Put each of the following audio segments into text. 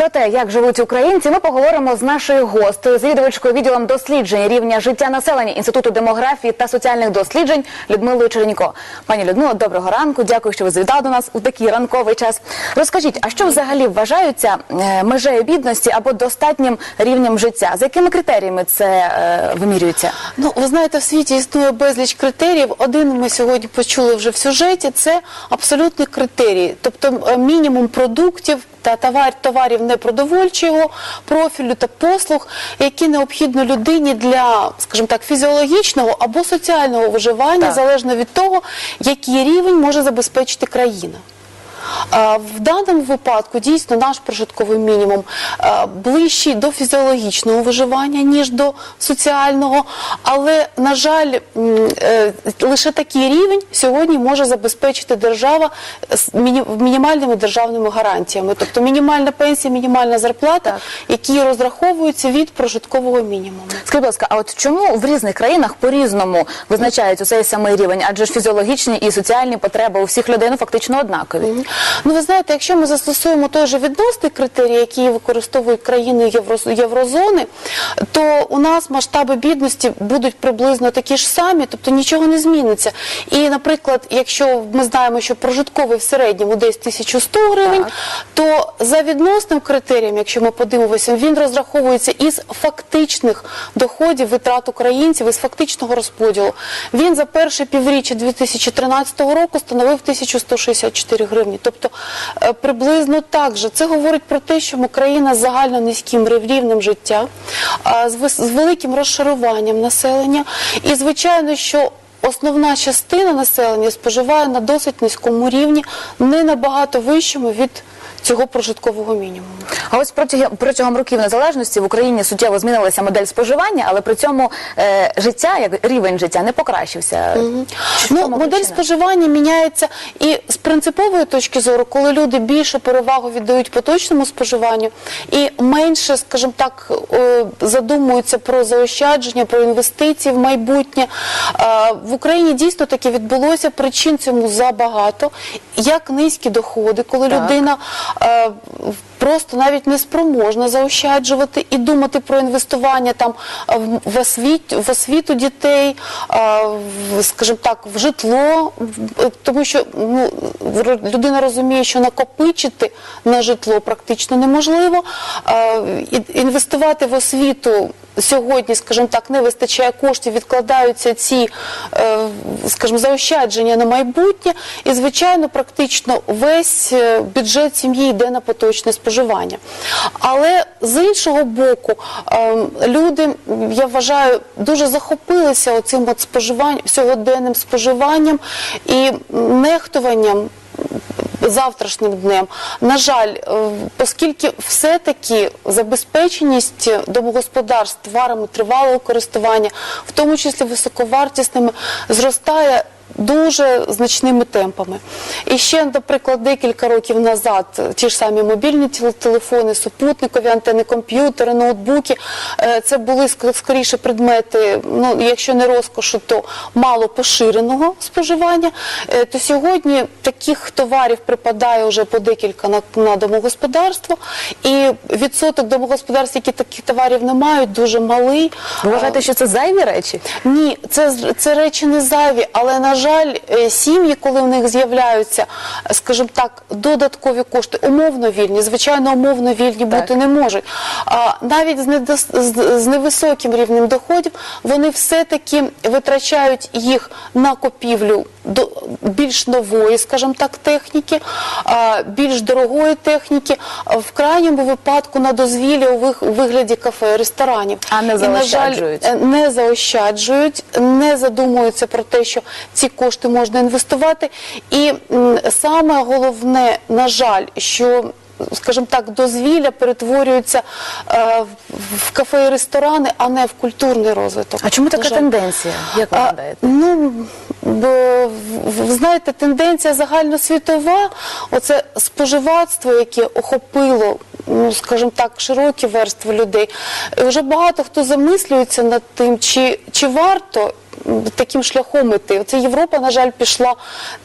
Про те, як живуть українці, ми поговоримо з нашою гостею, завідувачкою відділом досліджень рівня життя населення Інституту демографії та соціальних досліджень Людмилою Черенько. Пані Людмило, доброго ранку. Дякую, що ви завітали до нас у такий ранковий час. Розкажіть, а що взагалі вважаються е, межею бідності або достатнім рівнем життя? За якими критеріями це е, вимірюється? Ну, ви знаєте, в світі існує безліч критеріїв. Один ми сьогодні почули вже в сюжеті. Це абсолютний критерій, тобто е, мінімум продуктів та товар, товарів непродовольчого профілю та послуг, які необхідно людині для, скажімо так, фізіологічного або соціального виживання, Так. залежно від того, який рівень може забезпечити країна. А, В даному випадку дійсно наш прожитковий мінімум ближчий до фізіологічного виживання, ніж до соціального. Але, на жаль, е, лише такий рівень сьогодні може забезпечити держава мінімальними державними гарантіями. Тобто мінімальна пенсія, мінімальна зарплата, які розраховуються від прожиткового мінімуму. Скажіть, будь ласка, а от чому в різних країнах по-різному визначають цей самий рівень? Адже ж фізіологічні і соціальні потреби у всіх людей ну, фактично однакові. Ну, ви знаєте, якщо ми застосуємо той же відносний критерій, який використовують країни єврозони, то у нас масштаби бідності будуть приблизно такі ж самі, тобто нічого не зміниться. І, наприклад, якщо ми знаємо, що прожитковий в середньому десь 1100 гривень, Так. то за відносним критерієм, якщо ми подивимося, він розраховується із фактичних доходів витрат українців, із фактичного розподілу. Він за перше півріччя 2013 року становив 1164 гривні. Тобто е, приблизно так же. Це говорить про те, що Україна з загально низьким рівнем життя, з великим розшаруванням населення. І звичайно, що Основна частина населення споживає на досить низькому рівні, не набагато вищому від цього прожиткового мінімуму. А ось протягом, протягом років незалежності в Україні суттєво змінилася модель споживання, але при цьому е, життя, як рівень життя, не покращився. В Ну, модель причина? споживання міняється і з принципової точки зору, коли люди більше перевагу віддають поточному споживанню і менше, скажімо так, е, задумуються про заощадження, про інвестиції в майбутнє. Е, В Україні дійсно таке відбулося. Причин цьому забагато. Як низькі доходи, коли Так. людина е, просто навіть не спроможна заощаджувати і думати про інвестування там в- освіту, в освіту дітей, скажімо так, в житло, тому що ну, людина розуміє, що накопичити на житло практично неможливо. Інвестувати в освіту сьогодні, скажімо так, не вистачає коштів, відкладаються ці, е, скажімо, заощадження на майбутнє, і звичайно, практично весь е, бюджет сім'ї йде на поточне споживання. Але з іншого боку, е, люди, я вважаю, дуже захопилися оцим от споживанням, сьогоденним споживанням і нехтуванням завтрашнім днем. На жаль, е, оскільки все-таки забезпеченість домогосподарств товарами тривалого користування, в тому числі високовартісними, зростає. Дуже значними темпами. І ще, наприклад, декілька років назад ті ж самі мобільні телефони, супутникові антени, комп'ютери, ноутбуки е, це були скоріше предмети, ну якщо не розкошу, то мало поширеного споживання. Е, То сьогодні таких товарів припадає вже по декілька на, на домогосподарство, і відсоток домогосподарств, які таких товарів не мають, дуже малий. Ви вважаєте, що це зайві речі? Ні, це, це речі не зайві, але на жаль, е, сім'ї, коли в них з'являються, скажімо так, додаткові кошти, умовно вільні, звичайно, умовно вільні бути не можуть. А навіть з, недос- з, з невисоким рівнем доходів вони все-таки витрачають їх на купівлю більш нової, скажімо так, техніки, більш дорогої техніки, в крайньому випадку на дозвілля у вигляді кафе, ресторанів. А не І, на жаль, заощаджують. е, не заощаджують, не задумуються про те, що ці кошти можна інвестувати. І саме головне, на жаль, що скажімо так, дозвілля перетворюються е, в- кафе і ресторани, а не в культурний розвиток. А чому така тенденція? Як ви А. Ну, бо, знаєте, тенденція загальносвітова, оце споживацтво, яке охопило, ну, скажімо так, широкі верстви людей. І Вже багато хто замислюється над тим, чи, чи варто таким шляхом іти. Оце Європа, на жаль, пішла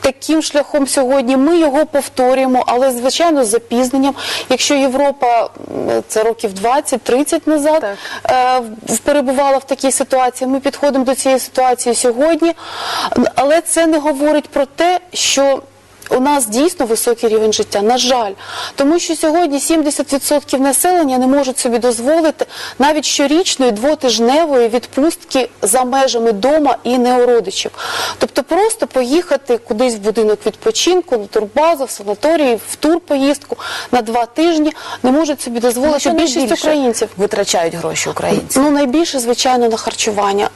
таким шляхом сьогодні. Ми його повторюємо, але звичайно з запізненням. Якщо Європа це років 20-30 назад Так. е, в- перебувала в такій ситуації, ми підходимо до цієї ситуації сьогодні. Але це не говорить про те, що у нас дійсно високий рівень життя, на жаль, тому що сьогодні 70% населення не можуть собі дозволити навіть щорічної двотижневої відпустки за межами дома і не у родичів. Тобто просто поїхати кудись в будинок відпочинку, на турбазу, в санаторій, в турпоїздку на два тижні не можуть собі дозволити Що більшість українців. витрачають гроші українці. Ну найбільше, звичайно, на харчування.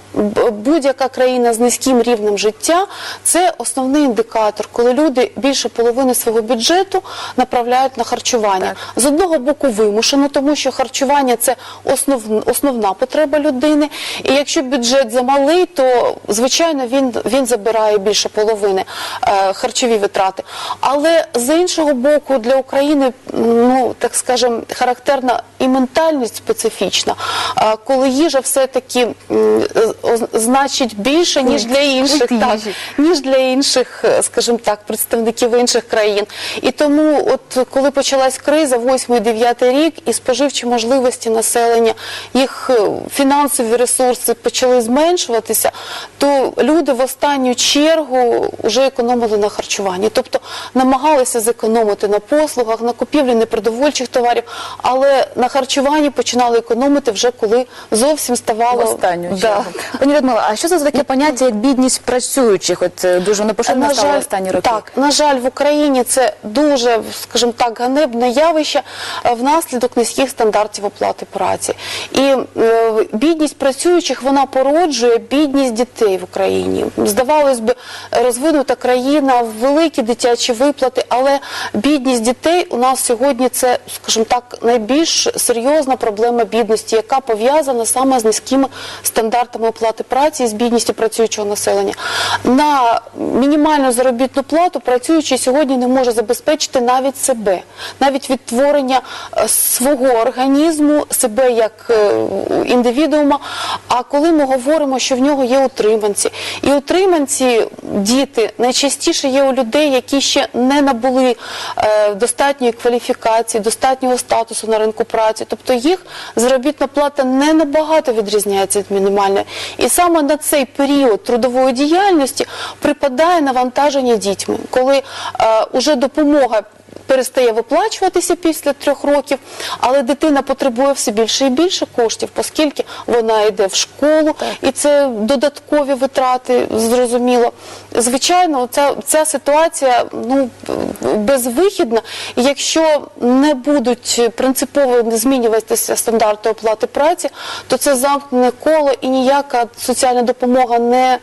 Будь-яка країна з низьким рівнем життя це основний індикатор, коли люди більше половини свого бюджету направляють на харчування. З одного боку, вимушено, тому що харчування це основ, основна потреба людини. І якщо бюджет замалий, то звичайно він, він забирає більше половини е, харчові витрати. Але з іншого боку, для України, ну так скажем, характерна і ментальність специфічна, а, коли їжа все-таки м, з- значить більше, ніж для інших, так, ніж для інших, е, скажімо так, представників інших країн. І тому, от коли почалась криза, 8-9 рік, і споживчі можливості населення, їх е, фінансові ресурси почали зменшуватися, то люди в останню чергу вже економили на харчуванні. Тобто намагалися зекономити на послугах, на купівлі непродовольчих товарів, але на харчуванні починали економити вже коли зовсім В ставало останню Да. чергу. Пані Людмила, а що за таке поняття, як бідність працюючих? От е, дуже воно поширено стало останні роки. Так, на жаль, в Україні це дуже, скажімо так, ганебне явище е, внаслідок низьких стандартів оплати праці. І е, бідність працюючих вона породжує бідність дітей в Україні. Здавалось би, розвинута країна, великі дитячі виплати, але бідність дітей у нас сьогодні це, скажімо так, найбільш серйозна проблема бідності, яка пов'язана саме з низькими стандартами оплати праці і з бідністю працюючого населення. На мінімальну заробітну плату працюючий сьогодні не може забезпечити навіть себе, навіть відтворення е, свого організму, себе як е, індивідуума. А коли ми говоримо, що в нього є утриманці, і утриманці, діти, найчастіше є у людей, які ще не набули е, достатньої кваліфікації, достатнього статусу на ринку праці. Тобто їх заробітна плата не набагато відрізняється від мінімальної. І саме на цей період трудової діяльності припадає навантаження дітьми, коли е, уже допомога. Перестає виплачуватися після трьох років, але дитина потребує все більше і більше коштів, оскільки вона йде в школу, і це додаткові витрати, зрозуміло. Звичайно, ця, ця ситуація ну, безвихідна. І якщо не будуть принципово змінюватися стандарти оплати праці, то це замкнене коло і ніяка соціальна допомога не,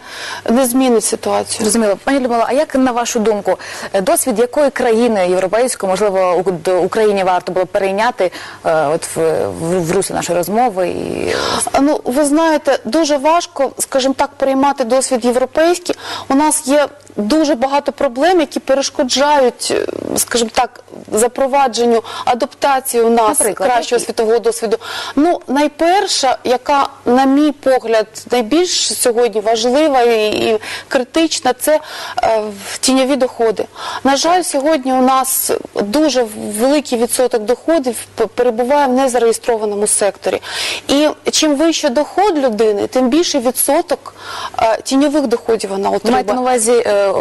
не змінить ситуацію. Зрозуміло. Пані Людмила, а як на вашу думку, досвід якої країни європейської, можливо, Україні варто було перейняти е, от в, в, в руслі нашої розмови? І... Ну, ви знаєте, дуже важко, скажімо так, переймати досвід європейський. У нас є дуже багато проблем, які перешкоджають, е, скажімо так, запровадженню адаптації у нас Наприклад, кращого які? світового досвіду. Ну, найперша, яка, на мій погляд, найбільш сьогодні важлива і, і критична, це е, тіньові доходи. На жаль, сьогодні у нас дуже великий відсоток доходів перебуває в незареєстрованому секторі. І чим вище доход людини, тим більший відсоток е, тіньових доходів вона отримує. Увазі е,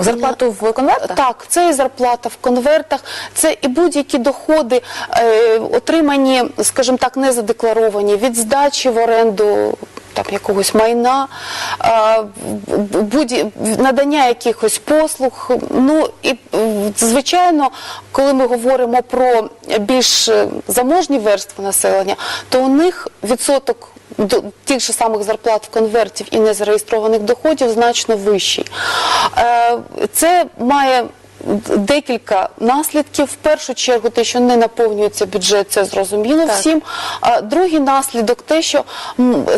зарплату в конвертах? Так, це і зарплата в конвертах, це і будь-які доходи, е, отримані, скажімо так, не задекларовані від здачі в оренду. Там якогось майна, е, надання якихось послуг. Ну і звичайно, коли ми говоримо про більш е, заможні верстви населення, то у них відсоток до тих же самих зарплат конвертів і незареєстрованих доходів значно вищий. Е, Це має декілька наслідків. В першу чергу, те, що не наповнюється бюджет, це зрозуміло Так. всім. А другий наслідок те, що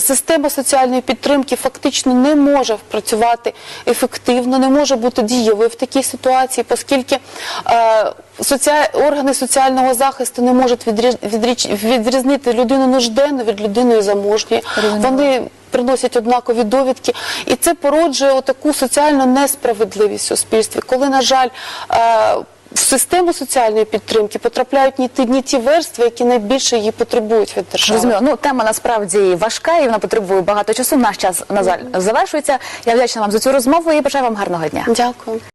система соціальної підтримки фактично не може працювати ефективно, не може бути дієвою в такій ситуації, оскільки е, органи соціального захисту не можуть відрі... відріч- відрізнити людину нужденну від людини заможньої. Вони приносять однакові довідки, і це породжує таку соціальну несправедливість в суспільстві, коли, на жаль, е, в систему соціальної підтримки потрапляють не ті, не ті верстви, які найбільше її потребують від держави. Розумію. Ну тема насправді важка і вона потребує багато часу. Наш час на жаль завершується. Я вдячна вам за цю розмову і бажаю вам гарного дня. Дякую.